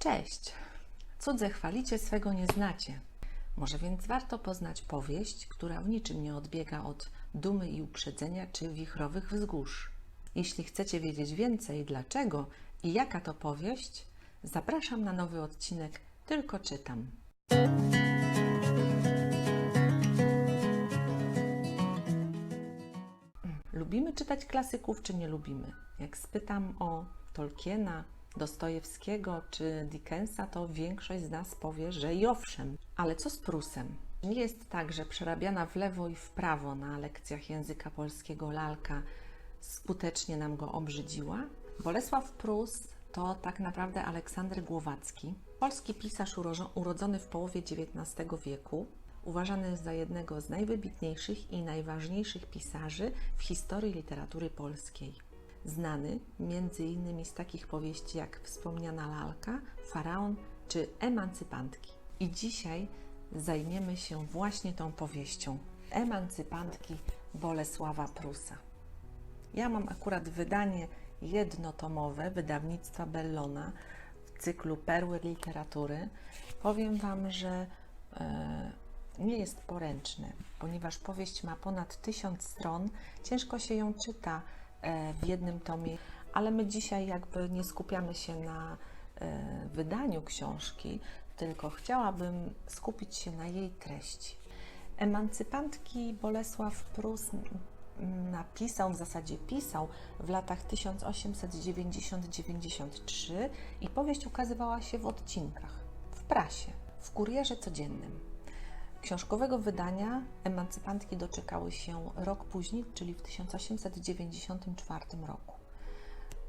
Cześć! Cudze chwalicie, swego nie znacie. Może więc warto poznać powieść, która w niczym nie odbiega od dumy i uprzedzenia czy wichrowych wzgórz. Jeśli chcecie wiedzieć więcej, dlaczego i jaka to powieść, zapraszam na nowy odcinek Tylko czytam. Lubimy czytać klasyków, czy nie lubimy? Jak spytam o Tolkiena, Dostojewskiego czy Dickensa, to większość z nas powie, że i owszem. Ale co z Prusem? Nie jest tak, że przerabiana w lewo i w prawo na lekcjach języka polskiego lalka skutecznie nam go obrzydziła? Bolesław Prus to tak naprawdę Aleksander Głowacki, polski pisarz uro- urodzony w połowie XIX wieku, uważany za jednego z najwybitniejszych i najważniejszych pisarzy w historii literatury polskiej. Znany innymi z takich powieści jak Wspomniana lalka, Faraon czy Emancypantki. I dzisiaj zajmiemy się właśnie tą powieścią Emancypantki Bolesława Prusa. Ja mam akurat wydanie jednotomowe wydawnictwa Bellona w cyklu Perły Literatury. Powiem Wam, że e, nie jest poręczny, ponieważ powieść ma ponad tysiąc stron. Ciężko się ją czyta w jednym tomie, ale my dzisiaj jakby nie skupiamy się na e, wydaniu książki, tylko chciałabym skupić się na jej treści. Emancypantki Bolesław Prus napisał, w zasadzie pisał w latach 1890-93 i powieść ukazywała się w odcinkach, w prasie, w kurierze codziennym. Książkowego wydania emancypantki doczekały się rok później, czyli w 1894 roku.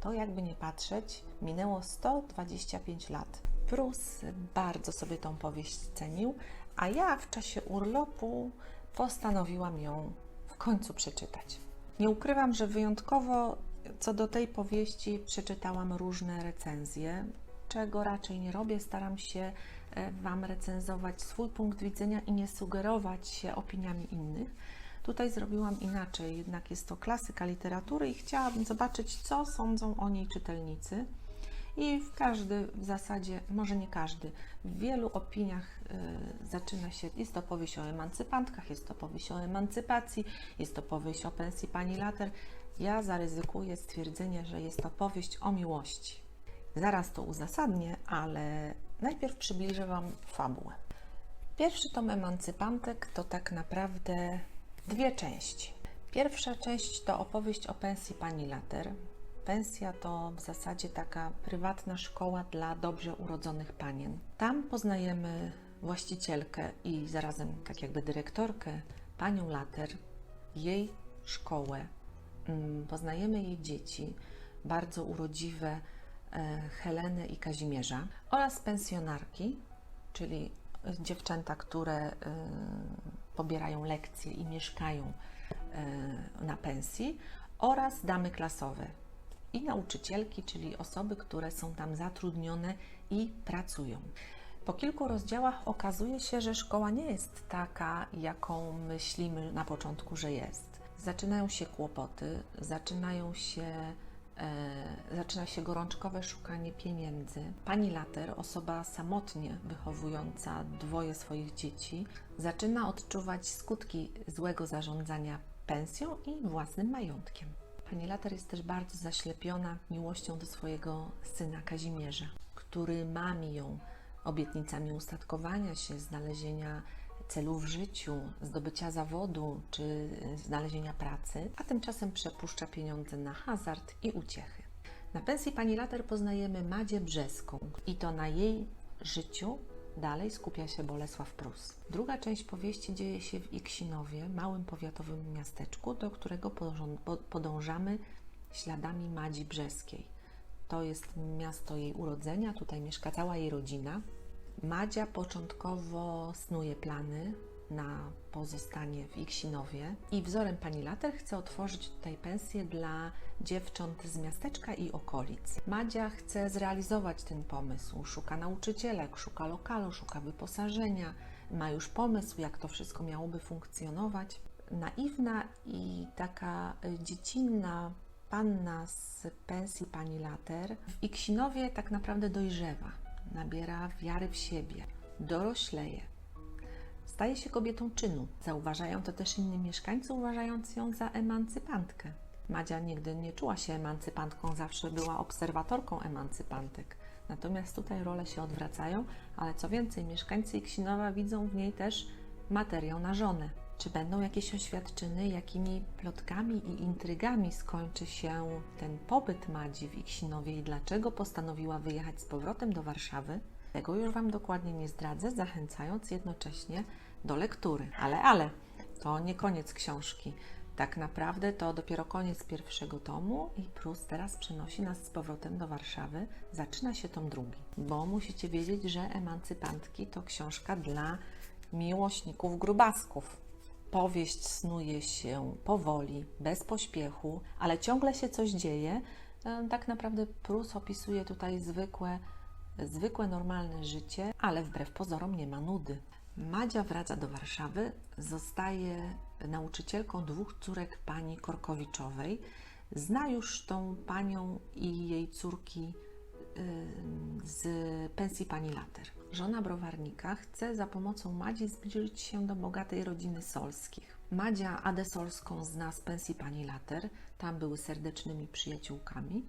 To jakby nie patrzeć, minęło 125 lat. Prus bardzo sobie tą powieść cenił, a ja w czasie urlopu postanowiłam ją w końcu przeczytać. Nie ukrywam, że wyjątkowo co do tej powieści przeczytałam różne recenzje, czego raczej nie robię. Staram się e, Wam recenzować swój punkt widzenia i nie sugerować się opiniami innych. Tutaj zrobiłam inaczej, jednak jest to klasyka literatury i chciałabym zobaczyć, co sądzą o niej czytelnicy. I w każdy, w zasadzie, może nie każdy, w wielu opiniach y, zaczyna się, jest to powieść o emancypantkach, jest to powieść o emancypacji, jest to powieść o pensji pani Later. Ja zaryzykuję stwierdzenie, że jest to powieść o miłości. Zaraz to uzasadnię, ale najpierw przybliżę Wam fabułę. Pierwszy tom emancypantek to tak naprawdę dwie części. Pierwsza część to opowieść o pensji pani Later. Pensja to w zasadzie taka prywatna szkoła dla dobrze urodzonych panien. Tam poznajemy właścicielkę i zarazem tak jakby dyrektorkę, panią Later, jej szkołę. Mm, Poznajemy jej dzieci, bardzo urodziwe e, Helenę i Kazimierza oraz pensjonarki, czyli dziewczęta, które e, pobierają lekcje i mieszkają e, na pensji oraz damy klasowe i nauczycielki, czyli osoby, które są tam zatrudnione i pracują. Po kilku rozdziałach okazuje się, że szkoła nie jest taka, jaką myślimy na początku, że jest. Zaczynają się kłopoty, zaczynają się, zaczyna się gorączkowe szukanie pieniędzy. Pani Later, osoba samotnie wychowująca dwoje swoich dzieci, zaczyna odczuwać skutki złego zarządzania pensją i własnym majątkiem. Pani Later jest też bardzo zaślepiona miłością do swojego syna Kazimierza, który mami ją obietnicami ustatkowania się, znalezienia celu w życiu, zdobycia zawodu czy znalezienia pracy, a tymczasem przepuszcza pieniądze na hazard i uciechy. Na pensji pani Later poznajemy Madzie Brzeską i to na jej życiu dalej skupia się Bolesław Prus. Druga część powieści dzieje się w Iksinowie, małym powiatowym miasteczku, do którego podążamy śladami Madzi Brzeskiej. To jest miasto jej urodzenia, tutaj mieszka cała jej rodzina. Madzia początkowo snuje plany na pozostanie w Iksinowie i wzorem pani Later chce otworzyć tutaj pensję dla dziewcząt z miasteczka i okolic. Madzia chce zrealizować ten pomysł, szuka nauczycielek, szuka lokalu, szuka wyposażenia, ma już pomysł, jak to wszystko miałoby funkcjonować. Naiwna i taka dziecinna panna z pensji pani Later w Iksinowie tak naprawdę dojrzewa. Nabiera wiary w siebie, dorośleje. Staje się kobietą czynu. Zauważają to też inni mieszkańcy, uważając ją za emancypantkę. Madzia nigdy nie czuła się emancypantką, zawsze była obserwatorką emancypantek. Natomiast tutaj role się odwracają, ale co więcej, mieszkańcy Iksinowa widzą w niej też materiał na żonę. Czy będą jakieś oświadczyny, jakimi plotkami i intrygami skończy się ten pobyt Madzi w Iksinowie i dlaczego postanowiła wyjechać z powrotem do Warszawy? Tego już Wam dokładnie nie zdradzę, zachęcając jednocześnie do lektury. Ale, ale, to nie koniec książki. Tak naprawdę to dopiero koniec pierwszego tomu i Prus teraz przenosi nas z powrotem do Warszawy. Zaczyna się tom drugi, bo musicie wiedzieć, że Emancypantki to książka dla miłośników grubasków. Powieść snuje się powoli, bez pośpiechu, ale ciągle się coś dzieje. E, Tak naprawdę Prus opisuje tutaj zwykłe, zwykłe normalne życie, ale wbrew pozorom nie ma nudy. Madzia wraca do Warszawy, zostaje nauczycielką dwóch córek pani Korkowiczowej. Zna już tą panią i jej córki y, z pensji pani Later. Żona browarnika chce za pomocą Madzi zbliżyć się do bogatej rodziny Solskich. Madzia Adę Solską zna z pensji pani Later, tam były serdecznymi przyjaciółkami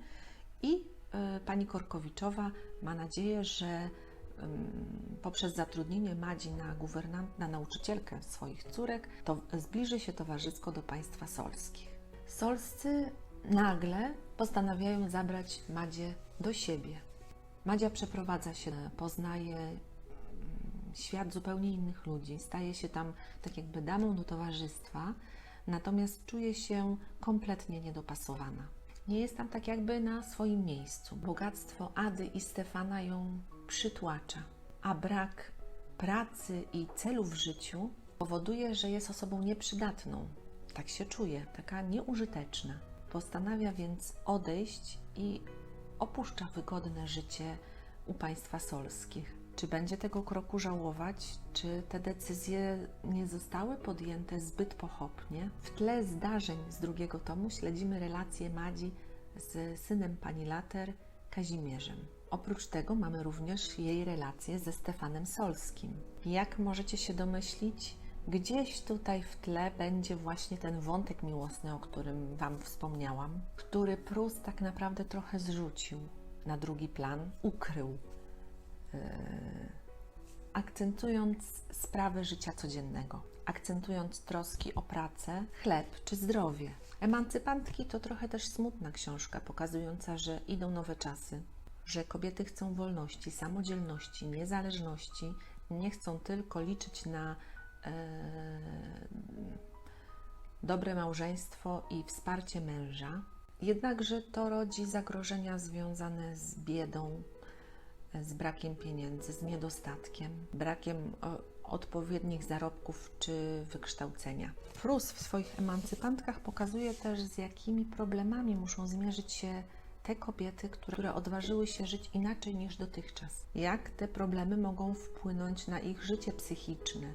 i y, pani Korkowiczowa ma nadzieję, że poprzez zatrudnienie Madzi na guwernant, na nauczycielkę swoich córek, to zbliży się towarzysko do państwa solskich. Solscy nagle postanawiają zabrać Madzie do siebie. Madzia przeprowadza się, poznaje mm, świat zupełnie innych ludzi, staje się tam tak jakby damą do towarzystwa, natomiast czuje się kompletnie niedopasowana. Nie jest tam tak jakby na swoim miejscu. Bogactwo Ady i Stefana ją przytłacza, a brak pracy i celu w życiu powoduje, że jest osobą nieprzydatną. Tak się czuje, taka nieużyteczna. Postanawia więc odejść i opuszcza wygodne życie u państwa solskich. Czy będzie tego kroku żałować? Czy te decyzje nie zostały podjęte zbyt pochopnie? W tle zdarzeń z drugiego tomu śledzimy relacje Madzi z synem pani Later, Kazimierzem. Oprócz tego mamy również jej relacje ze Stefanem Solskim. Jak możecie się domyślić, gdzieś tutaj w tle będzie właśnie ten wątek miłosny, o którym Wam wspomniałam, który Prus tak naprawdę trochę zrzucił na drugi plan, ukrył, yy, akcentując sprawy życia codziennego, akcentując troski o pracę, chleb czy zdrowie. Emancypantki to trochę też smutna książka, pokazująca, że idą nowe czasy, że kobiety chcą wolności, samodzielności, niezależności, nie chcą tylko liczyć na dobre małżeństwo i wsparcie męża. Jednakże to rodzi zagrożenia związane z biedą, e, z brakiem pieniędzy, z niedostatkiem, brakiem o, odpowiednich zarobków czy wykształcenia. Prus w swoich emancypantkach pokazuje też, z jakimi problemami muszą zmierzyć się te kobiety, które odważyły się żyć inaczej niż dotychczas. Jak te problemy mogą wpłynąć na ich życie psychiczne.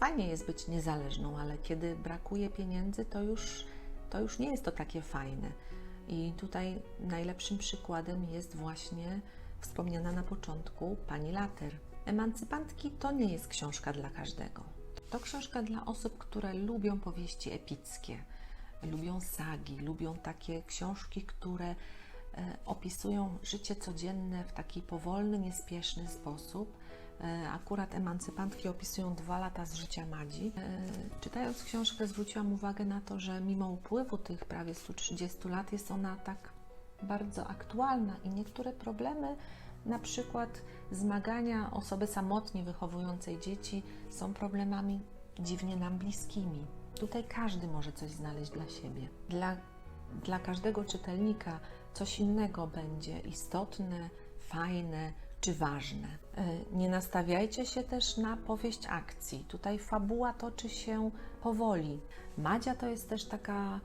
Fajnie jest być niezależną, ale kiedy brakuje pieniędzy, to już, to już nie jest to takie fajne. I tutaj najlepszym przykładem jest właśnie wspomniana na początku pani Later. Emancypantki to nie jest książka dla każdego. To książka dla osób, które lubią powieści epickie, lubią sagi, lubią takie książki, które e, opisują życie codzienne w taki powolny, niespieszny sposób. E, Akurat emancypantki opisują dwa lata z życia Madzi. E, Czytając książkę zwróciłam uwagę na to, że mimo upływu tych prawie 130 lat jest ona tak bardzo aktualna i niektóre problemy, na przykład zmagania osoby samotnie wychowującej dzieci, są problemami dziwnie nam bliskimi. Tutaj każdy może coś znaleźć dla siebie. Dla, dla każdego czytelnika coś innego będzie istotne, fajne czy ważne. E, Nie nastawiajcie się też na powieść akcji. Tutaj fabuła toczy się powoli. Madzia to jest też taka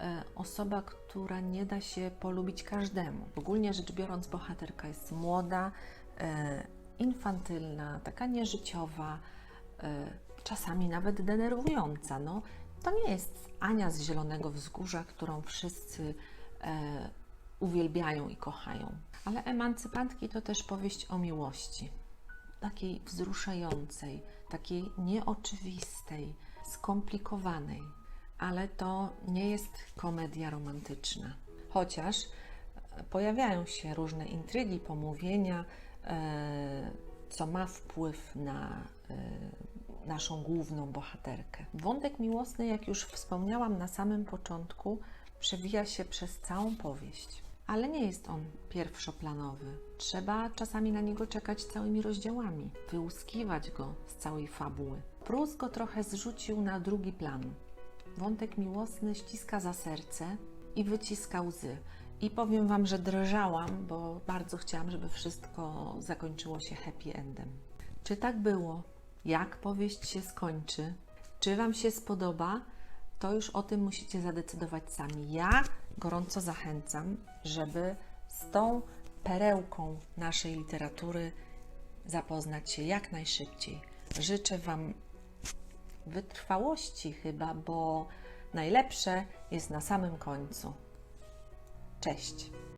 e, osoba, która nie da się polubić każdemu. Ogólnie rzecz biorąc, bohaterka jest młoda, e, infantylna, taka nieżyciowa, czasami nawet denerwująca. No, to nie jest Ania z Zielonego Wzgórza, którą wszyscy uwielbiają i kochają. Ale emancypantki to też powieść o miłości. Takiej wzruszającej, takiej nieoczywistej, skomplikowanej. Ale to nie jest komedia romantyczna. Chociaż e, pojawiają się różne intrygi, pomówienia, e, co ma wpływ na e, naszą główną bohaterkę. Wątek miłosny, jak już wspomniałam na samym początku, przewija się przez całą powieść. Ale nie jest on pierwszoplanowy. Trzeba czasami na niego czekać całymi rozdziałami, wyłuskiwać go z całej fabuły. Prus go trochę zrzucił na drugi plan. Wątek miłosny ściska za serce i wyciska łzy. I powiem Wam, że drżałam, bo bardzo chciałam, żeby wszystko zakończyło się happy endem. Czy tak było? Jak powieść się skończy? Czy Wam się spodoba? To już o tym musicie zadecydować sami. Ja gorąco zachęcam, żeby z tą perełką naszej literatury zapoznać się jak najszybciej. Życzę Wam wytrwałości chyba, bo najlepsze jest na samym końcu. Cześć!